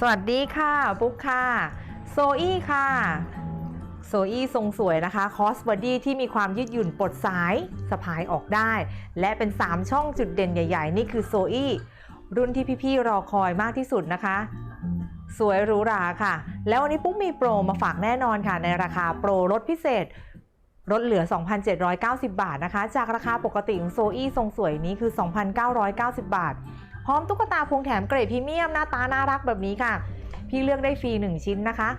สวัสดีค่ะ ปุ๊กค่ะ โซอี้ค่ะ โซอี้ทรงสวยนะคะ คอสบอดี้ที่มีความยืดหยุ่นปลดสายสะพายออกได้ และเป็น 3 ช่องจุดเด่นใหญ่ ๆ นี่คือโซอี้รุ่นที่พี่ๆรอคอยมากที่สุดนะคะ สวยหรูหราค่ะ แล้ววันนี้ปุ๊กมีโปรมาฝากแน่นอนค่ะ ในราคาโปรลดพิเศษลดเหลือ 2,790 บาทนะคะ จากราคาปกติของโซอี้ทรงสวยนี้คือ 2,990 บาท พร้อมตุ๊กตาพวงแถมเกรดพรีเมียมหน้าตาน่ารักแบบนี้ค่ะ พี่เลือกได้ฟรี 1 ชิ้นนะคะ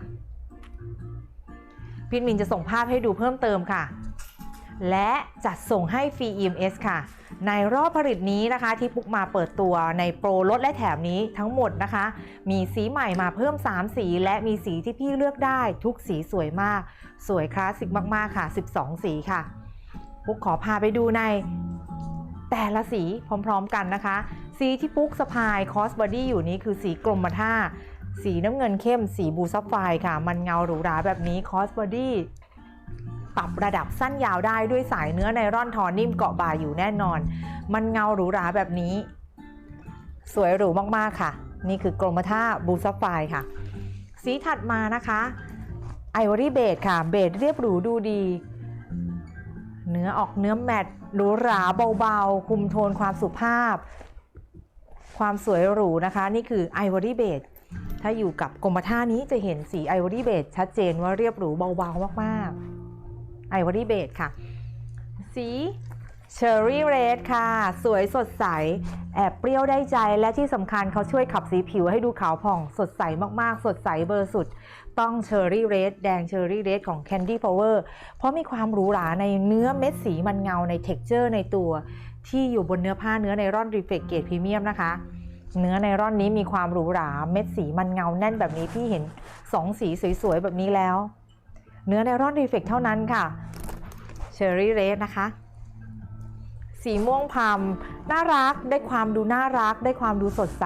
พี่มินจะส่งภาพให้ดูเพิ่มเติมค่ะ และจัดส่งให้ฟรี EMS ค่ะ ในรอบผลิตนี้นะคะ ที่ปุ๊กมาเปิดตัวในโปรลดและแถมนี้ทั้งหมดนะคะ มีสีใหม่มาเพิ่ม 3 สี และมีสีที่พี่เลือกได้ทุกสีสวยมาก สวยคลาสสิกมากๆค่ะ 12 สีค่ะปุ๊กขอพาไปดูในแต่ละสีพร้อมๆกันนะคะ สีที่ปุ๊กสะพายคอสบอดี้อยู่นี้คือสีกรมท่า สีน้ำเงินเข้ม สีบูซับไฟค่ะ มันเงาหรูหราแบบนี้คอสบอดี้ปรับระดับสั้นยาวได้ด้วยสายเนื้อไนร่อนทอนิ่มเกาะบ่าอยู่แน่นอน มันเงาหรูหราแบบนี้ สวยหรูมากๆค่ะ นี่คือกรมท่าบูซับไฟค่ะ สีถัดมานะคะไอวอรี่เบดค่ะเบดเรียบหรูดูดีเนื้อออกเนื้อแมตต์หรูหราเบาๆ คุมโทนความสุภาพ ความสวยหรูนะคะ นี่คือไอวอรี่เบดถ้าอยู่กับกรมท่านี้จะเห็นสีไอวอรี่เบดชัดเจนว่าเรียบหรูเบาๆมากๆไอวอรี่เบดค่ะ สีเชอร์รี่เรดค่ะ สวยสดใส แอบเปรี้ยวได้ใจและที่สำคัญเขาช่วยขับสีผิวให้ดูขาวผ่องสดใสมากๆ สดใสเบอร์สุด ต้องเชอร์รี่เรดแดงเชอร์รี่เรดของ Candy Power เพราะมีความหรูหราในเนื้อเม็ดสีมันเงาใน t e x t อร์ในตัว ที่อยู่บนเนื้อผ้าเนื้อไนร่อนรีเฟกเกตพรีเมียมนะคะ เนื้อไนร่อนนี้มีความหรูหราเม็ดสีมันเงาแน่นแบบนี้พี่เห็น 2 สีสวยๆ แบบนี้แล้ว เนื้อไนร่อนรีเฟกเท่านั้นค่ะเชอร์รี่เรดนะคะ สีม่วงพามน่ารักได้ความดูน่ารัก ได้ความดูสดใส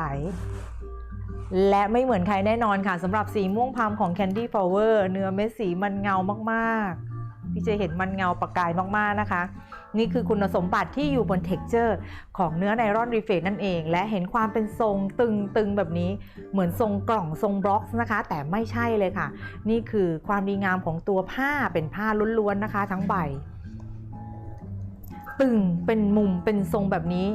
และไม่เหมือนใครแน่นอนค่ะสำหรับสีม่วงพามของ Candy Flower เนื้อเม็ดสีมันเงามากๆ พี่จะเห็นมันเงาประกายมากๆนะคะ นี่คือคุณสมบัติที่อยู่บน texture ของเนื้อไนร่อนรีเฟกนั่นเอง และเห็นความเป็นทรงตึงๆแบบนี้เหมือนทรงกล่องทรงบล็อกนะคะ แต่ไม่ใช่เลยค่ะ นี่คือความดีงามของตัวผ้าเป็นผ้าล้วนๆนะคะ ทั้งใบ ตึงเป็นมุมเป็นทรงแบบนี้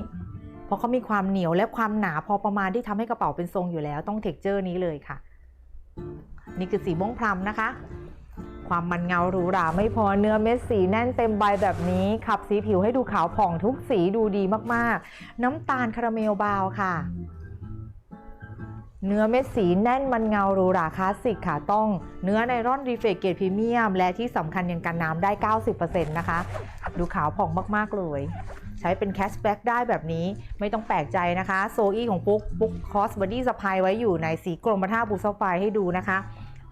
เพราะเขามีความเหนียวและความหนาพอประมาณที่ทำให้กระเป๋าเป็นทรงอยู่แล้วต้องเท็กเจอร์นี้เลยค่ะ นี่คือสีม่วงพรำนะคะ ความมันเงาหรูหราไม่พอเนื้อเม็ดสีแน่นเต็มใบแบบนี้ ขับสีผิวให้ดูขาวผ่องทุกสีดูดีมากๆ น้ำตาลคาราเมลบาวค่ะ เนื้อเม็ดสีแน่นมันเงาหรูหราคลาสสิกค่ะต้อง เนื้อไนร่อนรีเฟกเกตพรีเมียม และที่สำคัญยังกันน้ำได้ 90%นะคะ ดูขาวผ่องมากๆเลยใช้เป็นแคชแบ็กได้แบบนี้ไม่ต้องแปลกใจนะคะ โซอี้ของปุ๊กปุ๊กคอสบอดี้สะพายไว้อยู่ในสีกรมท่าบูซไฟให้ดูนะคะ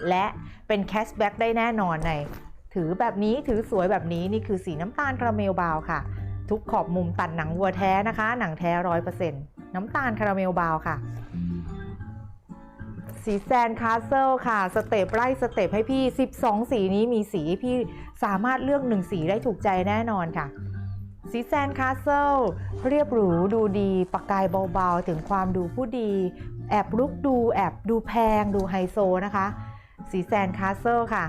และเป็นแคชแบ็กได้แน่นอนในถือแบบนี้ถือสวยแบบนี้นี่คือสีน้ำตาลคาราเมลบาวค่ะ ทุกขอบมุมตัดหนังวัวแท้นะคะ หนังแท้ร้อยเปอร์เซ็นต์น้ำตาลคาราเมลบาวค่ะ สีแซนคาสเซิลค่ะ สเต็ปไล่สเต็ปให้พี่ 12 สีนี้มีสีพี่สามารถเลือกหนึ่งสีได้ถูกใจแน่นอนค่ะ สีแซนคาสเซิลเรียบหรูดูดีประกายเบาๆ ถึงความดูผู้ดี แอบลุกดูแอบดูแพงดูไฮโซนะคะ สีแซนคาสเซิลค่ะ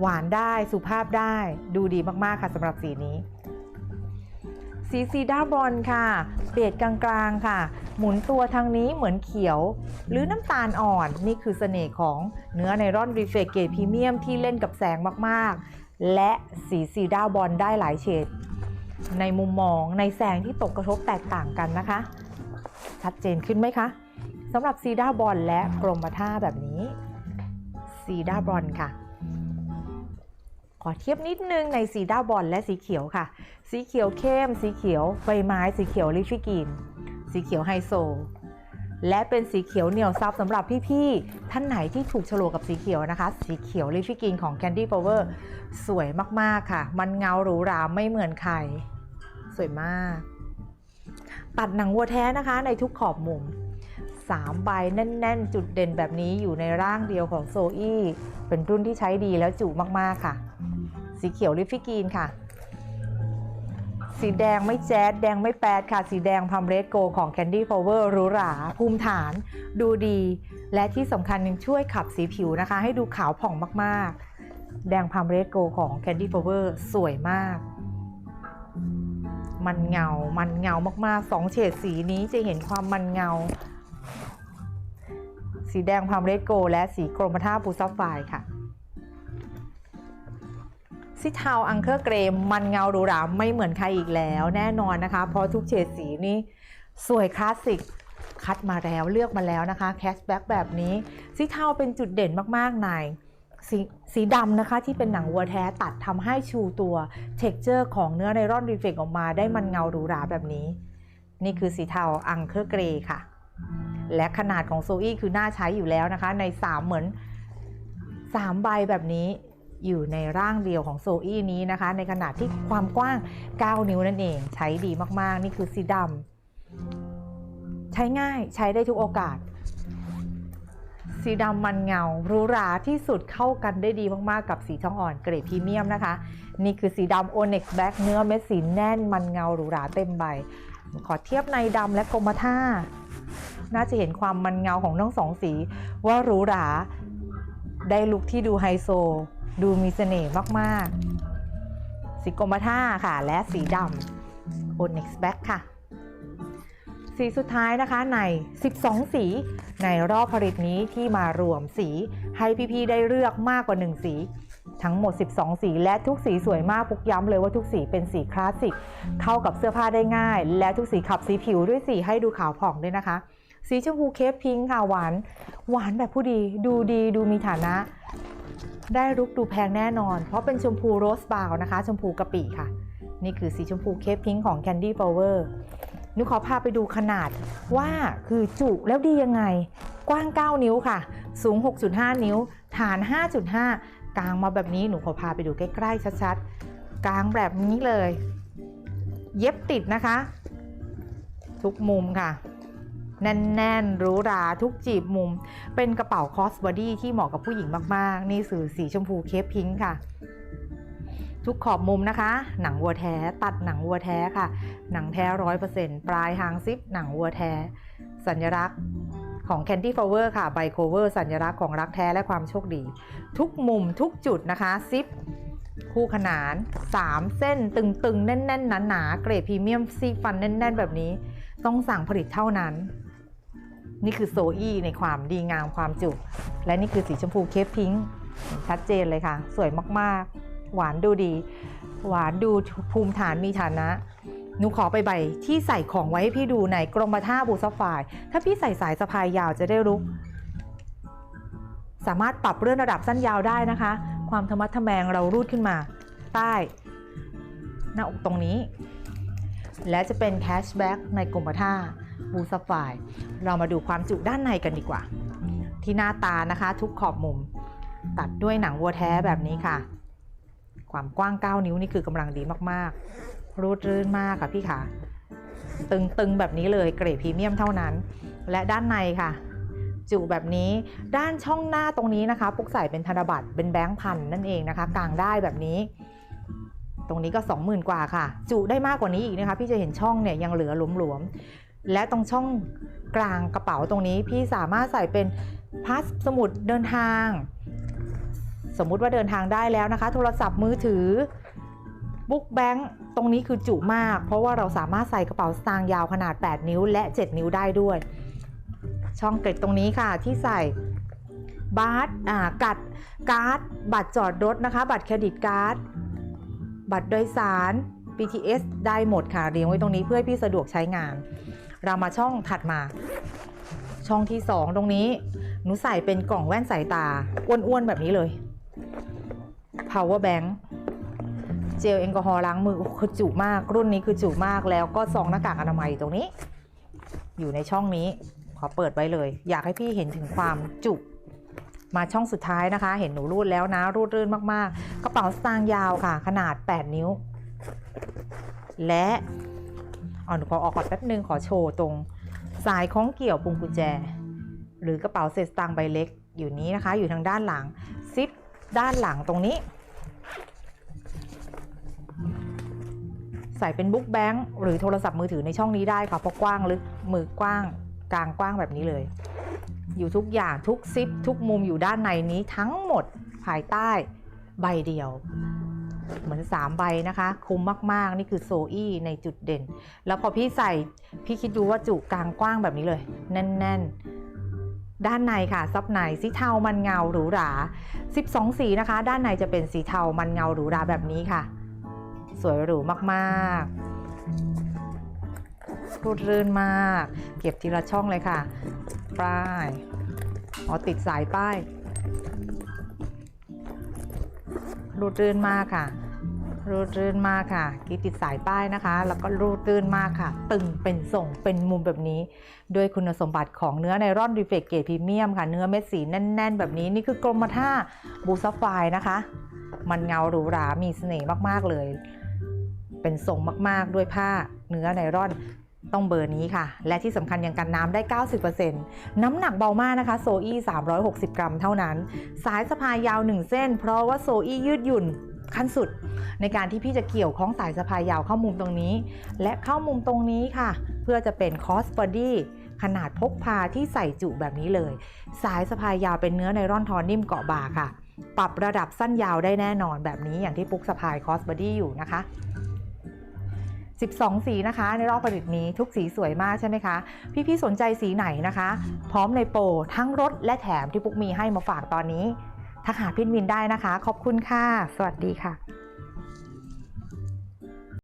หวานได้สุภาพได้ดูดีมากๆค่ะสำหรับสีนี้ สีซีดาบรอนค่ะ เบดกลางๆค่ะ หมุนตัวทางนี้เหมือนเขียว หรือน้ำตาลอ่อนนี่คือเสน่ห์ของเนื้อไนร่อนรีเฟกเกตพรีเมียมที่เล่นกับแสงมากๆ และสีซีดาบอลได้หลายเฉดในมุมมองในแสงที่ตกกระทบแตกต่างกันนะคะ ชัดเจนขึ้นไหมคะสำหรับซีดาบอลและกรมท่าแบบนี้ ซีดาบอลค่ะ ขอเทียบนิดนึงในสีด้าบอลและสีเขียวค่ะ สีเขียวเข้ม สีเขียวใบไม้ สีเขียวลิฟิกินสีเขียวไฮโซ และเป็นสีเขียวเหนียวซับสำหรับพี่ๆท่านไหนที่ถูกโฉลกกับสีเขียวนะคะ สีเขียวลิฟิกินของ Candy Power สวยมากๆค่ะ มันเงาหรูหราไม่เหมือนใคร สวยมาก ตัดหนังวัวแท้นะคะในทุกขอบมุม 3 ใบแน่น ๆ จุดเด่นแบบนี้อยู่ในร่างเดียวของโซอี้เป็นรุ่นที่ใช้ดีแล้วจุมากๆค่ะ สีเขียวลิฟฟิกีนค่ะ สีแดงไม่แจ๊ดแดงไม่แปดค่ะ สีแดงพัมเรดโกของ Candy Power หรูหราภูมิฐาน ดูดี และที่สำคัญยังช่วยขับสีผิวนะคะ ให้ดูขาวผ่องมากๆ แดงพัมเรดโกของ Candy Power สวยมากมันเงา มันเงามากๆ สองเฉดสีนี้จะเห็นความมันเงา สีแดงพามเรดโก และสีกรมท่าบูซัฟไฟค่ะสีเทาอังเคอร์เกรมมันเงาหรูหราไม่เหมือนใครอีกแล้วแน่นอนนะคะ เพราะทุกเฉดสีนี้สวยคลาสสิกคัดมาแล้วเลือกมาแล้วนะคะแคชแบ็กแบบนี้สีเทาเป็นจุดเด่นมากๆในสีสีดำนะคะที่เป็นหนังวัวแท้ตัดทำให้ชูตัวเท็กเจอร์ของเนื้อไนรอนรีเฟกออกมาได้มันเงาหรูหราแบบนี้ นี่คือสีเทาอังเคอร์เกรค่ะ และขนาดของโซอี้คือน่าใช้อยู่แล้วนะคะ ใน 3 เหมือน 3 ใบแบบนี้อยู่ในร่างเดียวของโซอี้นี้นะคะ ในขนาดที่ความกว้าง 9 นิ้วนั่นเองใช้ดีมากๆ นี่คือสีดำใช้ง่ายใช้ได้ทุกโอกาส สีดำมันเงาหรูหราที่สุดเข้ากันได้ดีมากๆ กับสีทองอ่อนเกรดพรีเมียมนะคะ นี่คือสีดำ Onyx Black เนื้อเม็ดสีแน่นมันเงาหรูหราเต็มใบ ขอเทียบในดำและกรมท่า น่าจะเห็นความมันเงาของทั้งสองสี ว่าหรูหราได้ลุคที่ดูไฮโซ ดูมีเสน่ห์มาก ๆ สีกรมท่าค่ะ และสีดำ Onyx Black ค่ะ สีสุดท้ายนะคะใน 12 สีในรอบผลิตนี้ที่มารวมสีให้พี่ ๆ ได้เลือกมากกว่า 1 สีทั้งหมด 12 สีและทุกสีสวยมากปุกย้ำเลยว่าทุกสีเป็นสีคลาสสิก เข้ากับเสื้อผ้าได้ง่าย และทุกสีขับสีผิวด้วยสีให้ดูขาวผ่องด้วยนะคะ สีชมพูเคปพิงค์ค่ะหวาน หวานแบบผู้ดีดูดีดูมีฐานะ ได้รุกดูแพงแน่นอน เพราะเป็นชมพูโรสบาวนะคะ ชมพูกะปิค่ะ นี่คือสีชมพูเคปพิงค์ของ Candy Power นุขอพาไปดูขนาดว่าคือจุแล้วดียังไง กว้าง 9 นิ้วค่ะ สูง 6.5 นิ้ว ฐาน 5.5 กลางมาแบบนี้หนูขอพาไปดูใกล้ๆชัดๆ กลางแบบนี้เลย เย็บติดนะคะ ทุกมุมค่ะ แน่นๆหรูหราทุกจีบมุม เป็นกระเป๋าคอสบอดี้ที่เหมาะกับผู้หญิงมากๆ นี่สื่อสีชมพูเคปพิงค์ค่ะ ทุกขอบมุมนะคะ หนังวัวแท้ตัดหนังวัวแท้ค่ะ หนังแท้ร้อยเปอร์เซ็นต์ปลายหางซิปหนังวัวแท้ สัญลักษณ์ของ Candy Flower ค่ะไบโคเวอร์สัญลักษณ์ของรักแท้และความโชคดี ทุกมุมทุกจุดนะคะซิปคู่ขนาน 3 เส้นตึงๆ แน่นๆหนาๆเกรดพรีเมียมซีฟันแน่น ๆ แบบนี้ ต้องสั่งผลิตเท่านั้น นี่คือโซอี้ในความดีงามความจุ และนี่คือสีชมพูเคปพิงค์ชัดเจนเลยค่ะ สวยมากๆ หวานดูดี หวานดูภูมิฐานมีฐานะหนูขอไปใบที่ใส่ของไว้ให้พี่ดูในกรมท่าบูซฟไฟร์ถ้าพี่ใส่สายสะพายยาวจะได้รู้สามารถปรับเลื่อนระดับสั้นยาวได้นะคะ ความธรรมัดทะแมงเรารูดขึ้นมา ใต้ หน้าอกตรงนี้ และจะเป็นแคชแบ็กในกรมท่า บูซัฟไฟเรามาดูความจุด้านในกันดีกว่า ที่หน้าตานะคะ ทุกขอบมุม ตัดด้วยหนังวัวแท้แบบนี้ค่ะ ความกว้าง 9 นิ้วนี่คือกำลังดีมากๆ รูดรื่นมากค่ะพี่ค่ะ ตึงๆแบบนี้เลยเกรดพรีเมียมเท่านั้น และด้านในค่ะ จุแบบนี้ด้านช่องหน้าตรงนี้นะคะปุกใส่เป็นธนบัตรเป็นแบงค์พันนั่นเองนะคะกลางได้แบบนี้ตรงนี้ก็ 20,000 กว่าค่ะ จุได้มากกว่านี้อีกนะคะ พี่จะเห็นช่องเนี่ยยังเหลือหลวมๆ และตรงช่องกลางกระเป๋าตรงนี้พี่สามารถใส่เป็นพาสสมุดเดินทาง สมมุติว่าเดินทางได้แล้วนะคะ โทรศัพท์มือถือบุ๊กแบงค์ตรงนี้คือจุมาก เพราะว่าเราสามารถใส่กระเป๋าสตางค์ยาวขนาด 8 นิ้ว และ 7 นิ้วได้ด้วย ช่องเกร็ดตรงนี้ค่ะที่ใส่บาร์ดอ่ากัดการ์ดบัตรจอดรถนะคะ บัตรเครดิตการ์ดบัตรโดยสาร BTS ได้หมดค่ะเรียงไว้ตรงนี้เพื่อให้พี่สะดวกใช้งาน เรามาช่องถัดมา ช่องที่2ตรงนี้หนูใส่เป็นกล่องแว่นสายตา อ้วนๆ แบบนี้เลย power bank เจลแอลกอฮอล์ล้างมือโอ้คือจุมาก รุ่นนี้คือจุมากแล้วก็ซองหน้ากากอนามัยตรงนี้ อยู่ในช่องนี้ ขอเปิดไว้เลย อยากให้พี่เห็นถึงความจุมาช่องสุดท้ายนะคะ เห็นหนูรูดแล้วนะ รูดรื่นมากๆ กระเป๋าสตางค์ยาวค่ะ ขนาด 8 นิ้ว และ อ๋อหนูขอออกก่อนแป๊บนึงขอโชว์ตรงสายคล้องเกี่ยวปุงกุญแจ หรือกระเป๋าเศษสตางค์ใบเล็กอยู่นี้นะคะ อยู่ทางด้านหลังซิปด้านหลังตรงนี้ ใส่เป็นบุ๊กแบงค์หรือโทรศัพท์มือถือในช่องนี้ได้ค่ะเพราะกว้างลึกมือกว้างกลางกว้างแบบนี้เลย อยู่ทุกอย่างทุกซิปทุกมุมอยู่ด้านในนี้ทั้งหมดภายใต้ใบเดียว เหมือน 3 ใบนะคะ คุ้มมากๆ นี่คือโซอี้ในจุดเด่น แล้วพอพี่ใส่พี่คิดดูว่าจุกลางกว้างแบบนี้เลย แน่น ๆ ด้านในค่ะ ซับในสีเทามันเงาหรูหรา 12 สีนะคะ ด้านในจะเป็นสีเทามันเงาหรูหราแบบนี้ค่ะ สวยหรูมากๆรูดรื่นมาก เก็บทีละช่องเลยค่ะป้ายอ๋อติดสายป้าย รูดรื่นมากค่ะ รูดรื่นมากค่ะกีติดสายป้ายนะคะ แล้วก็รูดรื่นมากค่ะ ตึงเป็นส่งเป็นมุมแบบนี้ ด้วยคุณสมบัติของเนื้อไนร่อนรีเฟกเกตพรีเมียมค่ะ เนื้อเม็ดสีแน่น ๆ แบบนี้นี่คือกรมท่าบูซาไฟนะคะ มันเงาหรูหรา มีเสน่ห์มากๆเลย เป็นทรงมากๆด้วยผ้าเนื้อไนร่อน ต้องเบอร์นี้ค่ะ และที่สำคัญยังกันน้ำได้ 90%น้ำหนักเบามากนะคะ โซอี้ 360 กรัมเท่านั้น สายสะพายยาว 1 เส้น เพราะว่าโซอี้ยืดหยุ่นขั้นสุด ในการที่พี่จะเกี่ยวคล้องสายสะพายยาวเข้ามุมตรงนี้ และเข้ามุมตรงนี้ค่ะ เพื่อจะเป็นคอสบอดี้ขนาดพกพาที่ใส่จุแบบนี้เลย สายสะพายยาวเป็นเนื้อไนร่อนทอนิ่มเกาะบ่าค่ะ ปรับระดับสั้นยาวได้แน่นอนแบบนี้อย่างที่ปุ๊กสะพายคอสบอดี้อยู่นะคะ 12 สีนะคะ ในรอบผลิตนี้ทุกสีสวยมากใช่ไหมคะ พี่ๆสนใจสีไหนนะคะ พร้อมในโปรทั้งรถและแถมที่ปุ๊กมีให้มาฝากตอนนี้ทักหาพี่วินได้นะคะ ขอบคุณค่ะ สวัสดีค่ะ